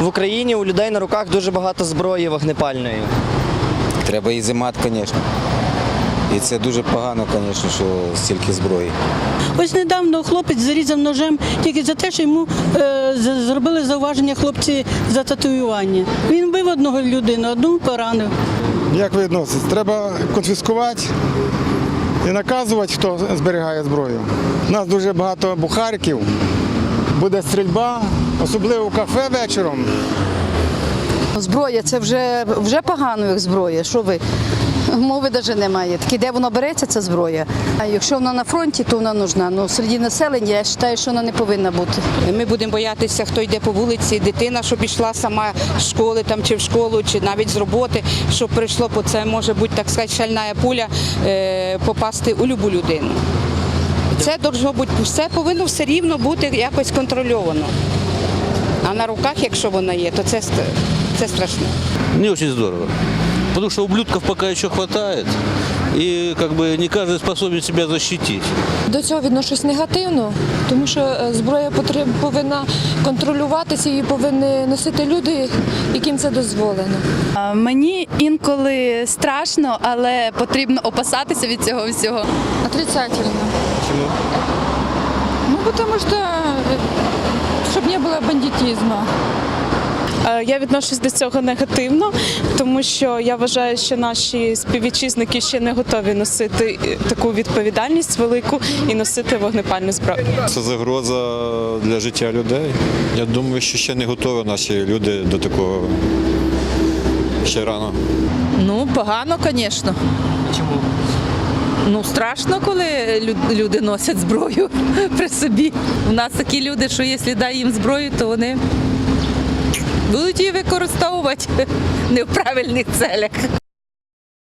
в Україні у людей на руках дуже багато зброї вогнепальної. Треба її зимати, звісно. І це дуже погано, звісно, що стільки зброї. Ось недавно хлопець зарізав ножем тільки за те, що йому е, зробили зауваження хлопці за татуювання. Він вбив одного людину, одну поранив. Як ви відноситесь? Треба конфіскувати і наказувати, хто зберігає зброю. У нас дуже багато бухариків, буде стрільба, особливо в кафе вечором. Зброя це вже, вже погано, як зброя. Що ви? Мови навіть немає. Такі, де вона береться, це зброя. А якщо вона на фронті, то вона нужна. Ну, серед населення я вважаю, що вона не повинна бути. Ми будемо боятися, хто йде по вулиці, дитина, щоб йшла сама з школи там, чи в школу, чи навіть з роботи, щоб прийшло, бо це може бути, так сказати, шальна пуля е, попасти у любу людину. Це должно бути, все повинно все рівно бути якось контрольовано. А на руках, якщо вона є, то це, це страшно. Не очень здорово. Потому что ублюдков пока еще хватает. И как бы не каждый способен себя защитить. До цього відношусь негативно, тому що е, зброя потреб- повинна контролюватися, її повинні носити люди, яким це дозволено. Мені інколи страшно, але потрібно опасатися від цього всього. Отрицательно. Чому? Ну, потому что, щоб не було бандитизму. Е, Я відношусь до цього негативно, тому що я вважаю, що наші співвітчизники ще не готові носити е, таку відповідальність велику і носити вогнепальну зброю. Це загроза для життя людей. Я думаю, що ще не готові наші люди до такого. Ще рано. Ну, погано, звісно. Чому? Ну, страшно, коли люди носять зброю при собі. У нас такі люди, що якщо дай їм зброю, то вони будуть її використовувати не в правильних целях.